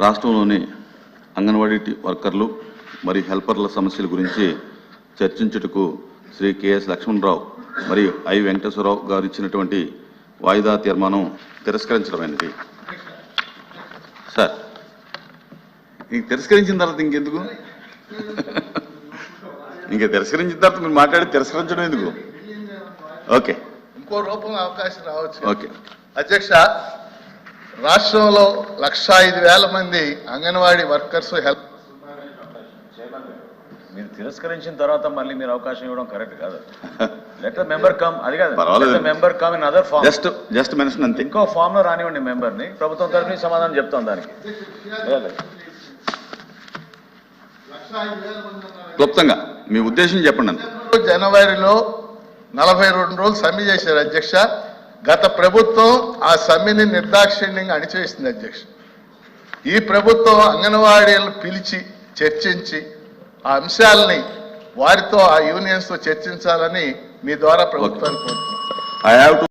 రాష్ట్రంలోని అంగన్వాడీ వర్కర్లు మరియు హెల్పర్ల సమస్యల గురించి చర్చించుటకు శ్రీ కెఎస్ లక్ష్మణరావు మరియు ఐ వెంకటేశ్వరరావు గారు ఇచ్చినటువంటి వాయిదా తీర్మానం తిరస్కరించడమైనది. సార్ ఇంక తిరస్కరించిన తర్వాత ఇంకెందుకు? ఇంకా తిరస్కరించిన తర్వాత మీరు మాట్లాడి తిరస్కరించడం ఎందుకు? ఓకే. ఇంకో రూపంలో అవకాశం రావచ్చు. ఓకే. అధ్యక్ష రాష్ట్రంలో లక్ష ఐదు వేల మంది అంగన్వాడీ వర్కర్స్ హెల్ప్ మీరు తిరస్కరించిన తర్వాత మళ్ళీ మీరు అవకాశం ఇవ్వడం కరెక్ట్ కాదు. లెట్ మెంబర్ కమ్ అది కాదు. పర్వాలేదు. Member come in other form just just mention అంతే. ఇంకో ఫామ్లో రానివ్వండి మెంబర్ని ప్రభుత్వం తరఫు నుంచి సమాధానం చెప్తాం దానికి. క్లుప్తంగా మీ ఉద్దేశం చెప్పండి అంతే. జనవరిలో నలభై రెండు రోజులు సమ్మె చేశారు అధ్యక్ష. గత ప్రభుత్వం ఆ సమ్మెని నిర్దాక్షిణ్యంగా అణిచివేసింది అధ్యక్షుడు ఈ ప్రభుత్వం అంగన్వాడీలను పిలిచి చర్చించి ఆ అంశాలని వారితో ఆ యూనియన్స్తో చర్చించాలని మీ ద్వారా ప్రభుత్వాన్ని కోరుతున్నాను